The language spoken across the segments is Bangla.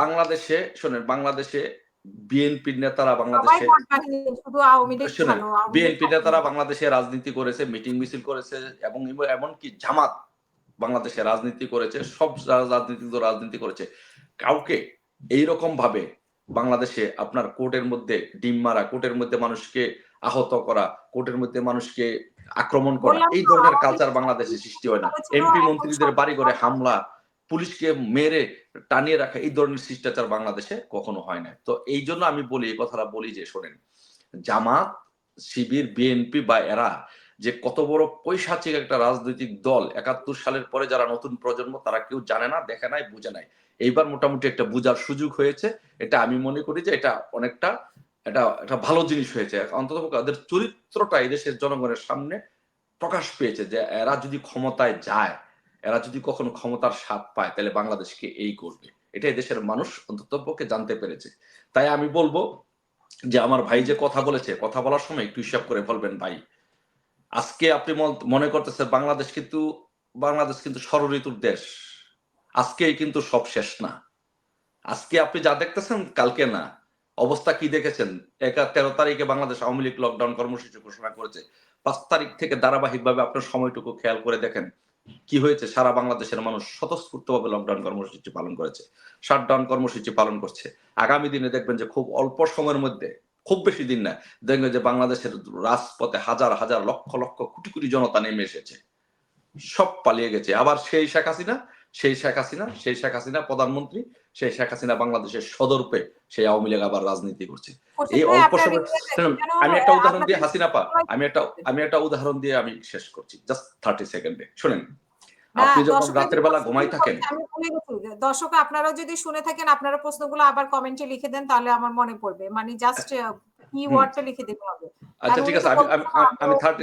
বাংলাদেশে শোনেন বাংলাদেশে বিএনপির নেতারা বাংলাদেশে বিএনপি নেতারা বাংলাদেশে রাজনীতি করেছে মিটিং মিছিল করেছে এবং এমনকি জামাত বাংলাদেশে রাজনীতি করেছে সব রাজনীতি রাজনীতি করেছে। কাউকে এইরকম ভাবে বাংলাদেশে আপনার কোর্টের মধ্যে ডিম মারা কোর্টের মধ্যে মানুষকে আহত করা কোর্টের মধ্যে মানুষকে আক্রমণ করা এই ধরনের কালচার বাংলাদেশে সৃষ্টি হয় না। এমপি মন্ত্রীদের বাড়ি করে হামলা পুলিশকে মেরে টানিয়ে রাখা এই ধরনের শিষ্টাচার বাংলাদেশে কখনো হয় না তো এই জন্য আমি বলি, এই কথাটা বলি যে, শোনেন, জামাত, শিবির, বিএনপি বা এরা যে কত বড় পৈশাচিক একটা রাজনৈতিক দল, একাত্তর সালের পরে যারা নতুন প্রজন্ম, তারা কেউ জানে না, দেখে নাই, বুঝে নাই। এইবার মোটামুটি একটা বুঝার সুযোগ হয়েছে। এটা আমি মনে করি যে এটা অনেকটা, এটা একটা ভালো জিনিস হয়েছে। অন্তত তাদের চরিত্রটা এই দেশের জনগণের সামনে প্রকাশ পেয়েছে যে এরা যদি ক্ষমতায় যায় এরা যদি কখনো ক্ষমতার স্বাদ পায়, তাহলে বাংলাদেশকে এই করবে। এটাই দেশের মানুষ অন্তত পক্ষে জানতে পেরেছে। তাই আমি বলব যে আমার ভাই যে কথা বলেছে, কথা বলার সময় একটু হিসাব করে বলবেন ভাই। আজকে আপনি মনে করতেছেন বাংলাদেশ কিন্তু বাংলাদেশ কিন্তু ষড়ঋতুর দেশ। আজকেই কিন্তু সব শেষ না। আজকে আপনি যা দেখতেছেন, কালকে না। অবস্থা কি দেখেছেন? একা তেরো তারিখে বাংলাদেশ আওয়ামী লীগ লকডাউন কর্মসূচি ঘোষণা করেছে। পাঁচ তারিখ থেকে ধারাবাহিকভাবে আপনার সময়টুকু খেয়াল করে দেখেন। কি হয়েছে? সারা বাংলাদেশের মানুষ স্বতঃস্ফূর্তভাবে লকডাউন কর্মসূচি পালন করেছে শাটডাউন কর্মসূচি পালন করছে। আগামী দিনে দেখবেন যে খুব অল্প সময়ের মধ্যে, খুব বেশি দিন না, দেখবেন যে বাংলাদেশের রাজপথে হাজার হাজার লক্ষ লক্ষ কোটি কোটি জনতা নেমে এসেছে। সব পালিয়ে গেছে। আবার সেই শেখ হাসিনা সেই শেখ হাসিনা সেই শেখ হাসিনা প্রধানমন্ত্রী সেই শেখ হাসিনা বাংলাদেশের সদরূপে সেই আওয়ামী লীগ আবার রাজনীতি করছে। এই অল্প সময় আমি একটা উদাহরণ দিয়ে হাসিনা পা আমি একটা আমি একটা উদাহরণ দিয়ে আমি শেষ করছি জাস্ট থার্টি সেকেন্ডে শুনেন আপনি যখন রাতের বেলা ঘুমাই থাকেন আমি দর্শক আপনারা যদি শুনে থাকেন আপনারা প্রশ্নগুলো আবার কমেন্টে লিখে দেন তাহলে আমার মনে পড়বে। মানে জাস্ট কি ওয়ার্ডটা লিখে দিতে হবে। আচ্ছা ঠিক আছে আমি আমি- থার্টি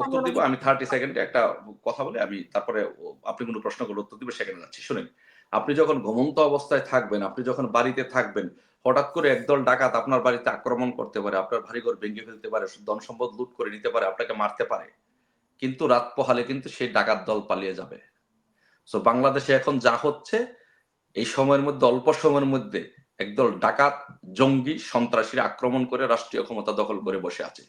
উত্তর দিব আমি থার্টি সেকেন্ডে একটা কথা বলে আমি তারপরে আপনি কোনো প্রশ্ন করলে উত্তর দিবে সেখানে যাচ্ছি। শুনেন আপনি যখন ঘুমন্ত অবস্থায় থাকবেন আপনি যখন বাড়িতে থাকবেন হঠাৎ করে একদল ডাকাত আপনার বাড়িতে আক্রমণ করতে পারে আপনার বাড়িঘর ভেঙে ফেলতে পারে ধন সম্পদ লুট করে নিতে পারে আপনাকে মারতে পারে কিন্তু রাত পোহালে কিন্তু সেই ডাকাত দল পালিয়ে যাবে। সো বাংলাদেশে এখন যা হচ্ছে এই সময়ের মধ্যে অল্প সময়ের মধ্যে একদল ডাকাত জঙ্গি সন্ত্রাসীরা আক্রমণ করে রাষ্ট্রীয় ক্ষমতা দখল করে বসে আছে।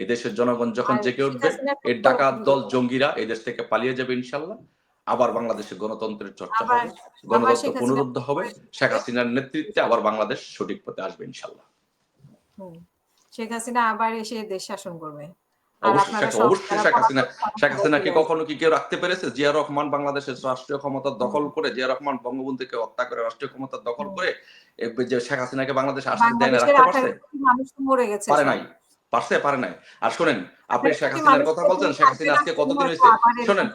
এদেশের জনগণ যখন জেগে উঠবে এই ডাকাত দল জঙ্গিরা এই দেশ থেকে পালিয়ে যাবে ইনশাল্লাহ। আবার বাংলাদেশে গণতন্ত্রের চর্চা হবে গণতন্ত্র পুনরুদ্ধ হবে শেখ হাসিনার নেতৃত্বে আবার বাংলাদেশ সঠিক পথে আসবে ইনশাল্লাহ। শেখ হাসিনা আবার এসে দেশ শাসন করবে। অবশ্যই শেখ- হাসিনা শেখ হাসিনাকে কখনো কি কেউ রাখতে পেরেছে? জিয়া রহমান বাংলাদেশের রাষ্ট্রীয় ক্ষমতা দখল করে জিয়া রহমান বঙ্গবন্ধুকে হত্যা করে রাষ্ট্রীয় ক্ষমতা দখল করে যে শেখ হাসিনাকে বাংলাদেশে আসতে দেয় না রাখতে পারছে? পারে নাই। পারছে পারে নাই। আর শোনেন আপনি শেখ হাসিনার কথা বলছেন শেখ হাসিনা আজকে কতদিন হয়েছে? শোনেন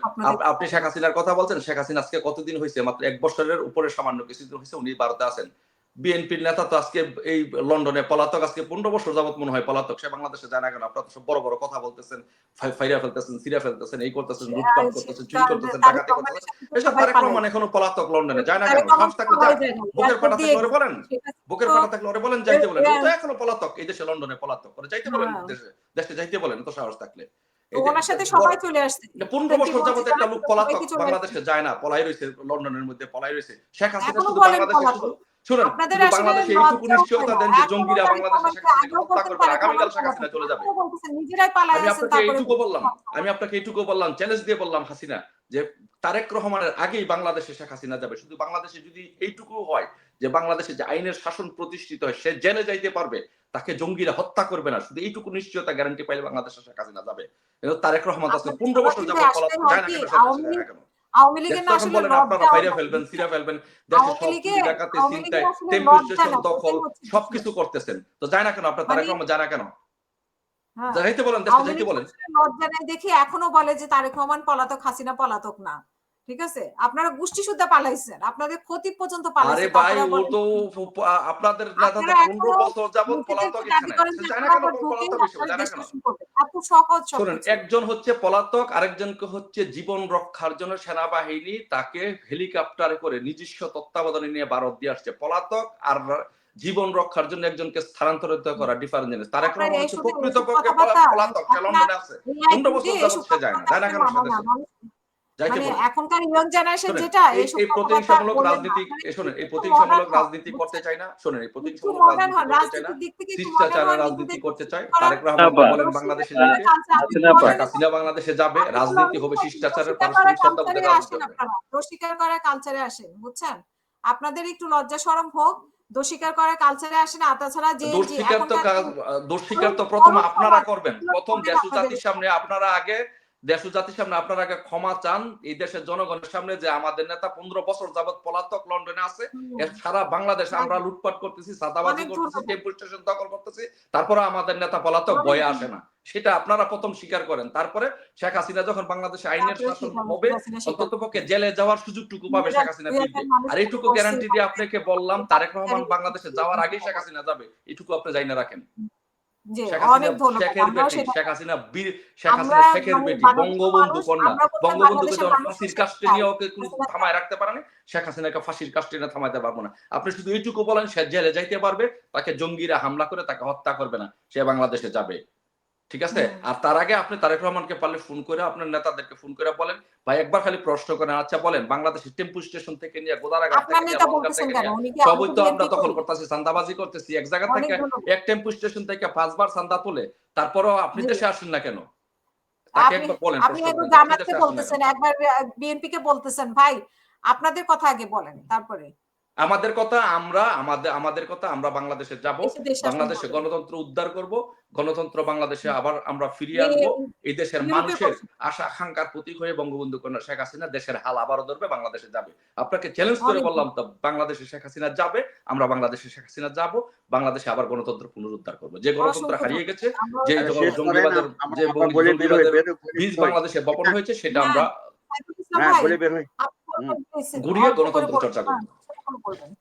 আপনি শেখ হাসিনার কথা বলছেন শেখ হাসিনা আজকে কতদিন হয়েছে? মাত্র এক বছরের উপরে সামান্য কিছুদিন হয়েছে উনি ভারতে আছেন। বিএনপির নেতা তো আজকে এই লন্ডনে পলাতক আজকে পনেরো বছর যাবত মনে হয় পলাতক। সে বাংলাদেশে যায় না কেন? আপনারা সব বড় বড় কথা বলতেছেন ফাইরা ফেলতেছেন সিরা ফেলতেছেন এই করতেছেন লুটপাট করতেছেন চুরি করতেছেন ডাকাতি করতেছেন। এসব তারেক রহমান এখনও পলাতক লন্ডনে যায় না কেন? সাহস থাকলে। বুকের পাটা থাকলে ওরে বলেন। বুকের পাটা থাকলে ওরে বলেন যাইতে বলেন। তো এখনও পলাতক এই দেশে লন্ডনে পলাতক। করে যাইতে বলেন হ্যাঁ। দেশে দেশে যাইতে বলেন তো সাহস থাকলে। ওনার সাথে সবাই চলে আসছে। পনেরো বছর যাবত একটা লোক পলাতক বাংলাদেশে যায় না পলাই রয়েছে লন্ডনের মধ্যে পলাই রয়েছে। শেখ হাসিনা শুধু বাংলাদেশে শুধু শুনুন আপনাদের বাংলাদেশে এইটুকু নিশ্চয়তা দেন যে জঙ্গিরা আগামীকাল শেখ হাসিনা চলে যাবে। আমি আপনাকে এইটুকু বললাম আমি আপনাকে এইটুকু বললাম চ্যালেঞ্জ দিয়ে বললাম হাসিনা যে তারেক রহমানের আগেই বাংলাদেশে শেখ হাসিনা যাবে। শুধু বাংলাদেশে যদি এইটুকু হয় যে বাংলাদেশে যে আইনের শাসন প্রতিষ্ঠিত হয় সে জেলে যাইতে পারবে তাকে জঙ্গিরা হত্যা করবে না। শুধু এইটুকু নিশ্চয়তা গ্যারান্টি পাইলে বাংলাদেশে শেখ হাসিনা যাবে। তারেক রহমান পনেরো বছর যাবত যায় না কেন? দেশে আওয়ামী লীগের আসলে আপনারা বাইরে ফেলবেন সিরা ফেলবেন দেশে সব ডাকাতি চিন্তায় টেম্পো স্টেশন দখল সবকিছু করতেছেন। তো যায় না কেন আপনার? তারেক মানে- রহমান যায় না কেন? হ্যাঁ। যাইতে বলেন দেশে যাইতে বলেন। লজ্জা নেই দেখি এখনও বলে যে তারেক রহমান পলাতক হাসিনা পলাতক না। ঠিক আছে? আপনারা গোষ্ঠী শুদ্ধা পালাইছেন। আপনাদের ক্ষতি পর্যন্ত আরে ভাই ও তো আপনাদের বছর যাবত পলাতক। এত সহজ শুনুন একজন হচ্ছে পলাতক আরেকজনকে হচ্ছে জীবন রক্ষার জন্য সেনাবাহিনী তাকে হেলিকপ্টারে করে নিজস্ব তত্ত্বাবধানে নিয়ে ভারত দিয়ে আসছে। পলাতক আর জীবন রক্ষার জন্য একজনকে স্থানান্তরিত করা ডিফারেন্ট জিনিস। হচ্ছে শুধু প্রকৃতপক্ষে পলাতক লন্ডনে আছে? এই পনেরো বছর আইন যাবত সে যায় না। যায় না কেন মানে এখনকার ইয়ং জেনারেশন যেটা এই প্রতিহিংসামূলক রাজনীতি শোনেন এই প্রতিহিংসামূলক রাজনীতি করতে? না। শোনেন এই প্রতিহিংসামূলক রাজনীতি না। রাজনীতি করতে তারেক রহমানকে বলেন বাংলাদেশে হাসিনা যাবে রাজনীতি হবে শিষ্টাচারের পারস্পরিক কালচারে আসেন হবে। আপনারা। দোষিকার করার কালচারে আসেন বুঝছেন? আপনাদের একটু লজ্জা শরম হোক দোষিকার করার কালচারে আসেন আর তাছাড়া যে দোষ যে স্বীকার তো এখনকার কাজ- দোষ স্বীকার তো প্রথম আপনারা করবেন। প্রথম দেশ জাতির সামনে আপনারা আগে দেশ ও জাতির সামনে আপনারা আগে ক্ষমা চান। এই দেশের জনগণের সামনে যে আমাদের নেতা পনেরো বছর যাবত পলাতক লন্ডনে আছে এর সারা বাংলাদেশ আমরা লুটপাট করতেছি সাদাবাজি করতেছি ধন্যবাদ। স্টেশন দখল করতেছি তারপরে আমাদের নেতা পলাতক বয়ে আসে না। সেটা আপনারা প্রথম স্বীকার করেন। তারপরে শেখ হাসিনা যখন বাংলাদেশে আইনের শাসন হবে অন্তত পক্ষে জেলে যাওয়ার সুযোগটুকু পাবে শেখ হাসিনা আর এইটুকু গ্যারান্টি দিয়ে আপনাকে বললাম তারেক রহমান বাংলাদেশে যাওয়ার আগেই শেখ হাসিনা যাবে। এটুকু আপনি জানি না রাখেন। শেখ হাসিনা শেখের শেখ হাসিনা মানে বেটি বঙ্গবন্ধু কন্যা। বঙ্গবন্ধুকে যখন ফাঁসির সেটা কাস্টে নিয়ে ওকে কোনো থামায় রাখতে পারেনি শেখ হাসিনাকে ফাঁসির কাস্টে থামাইতে পারব না। আপনি শুধু এইটুকু বলেন সে জেলে যাইতে পারবে তাকে জঙ্গিরা হামলা করে তাকে হত্যা করবে না সে বাংলাদেশে যাবে। ঠিক আছে? আর তার আগে আপনি তারেক রহমানকে পারলে ফোন করে আপনার নেতাদেরকে ফোন করে বলেন। ভাই একবার খালি প্রশ্ন করেন। আচ্ছা বলেন বাংলাদেশের টেম্পু স্টেশন থেকে নিয়ে গোদারাঘাট থেকে সবই তো আমরা করি? করতেছি চান্দাবাজি করতেছি। এক জায়গা থেকে এক টেম্পু স্টেশন থেকে পাঁচবার চান্দা তুলে। তারপরও আপনি দেশে আসেন না কেন? আপনি একবার জামাতকে বলতেছেন একবার বিএনপি কে বলতেছেন ভাই আপনাদের কথা আগে বলেন তারপরে। আমাদের কথা আমরা আমাদের আমাদের কথা আমরা বাংলাদেশে যাব বাংলাদেশে গণতন্ত্র উদ্ধার করব গণতন্ত্র বাংলাদেশে আবার আমরা ফিরিয়ে আনব। এই দেশের মানুষের আশা আকাঙ্ক্ষার প্রতীক হয়ে বঙ্গবন্ধু কন্যা শেখ হাসিনা দেশের হাল আবারও ধরবে বাংলাদেশে যাবে। আপনাকে চ্যালেঞ্জ করে বললাম তো বাংলাদেশে শেখ হাসিনা যাবে আমরা বাংলাদেশে শেখ হাসিনা যাব বাংলাদেশে আবার গণতন্ত্র পুনরুদ্ধার করব। যে গণতন্ত্র হারিয়ে গেছে যে জঙ্গিবাদের যে বীজ বাংলাদেশে বপন হয়েছে সেটা হ্যাঁ। আমরা ইসলাম হ্যাঁ ঘুরিয়ে গণতন্ত্র চর্চা করব। হ্যাঁ, ছোট করে বলবেন।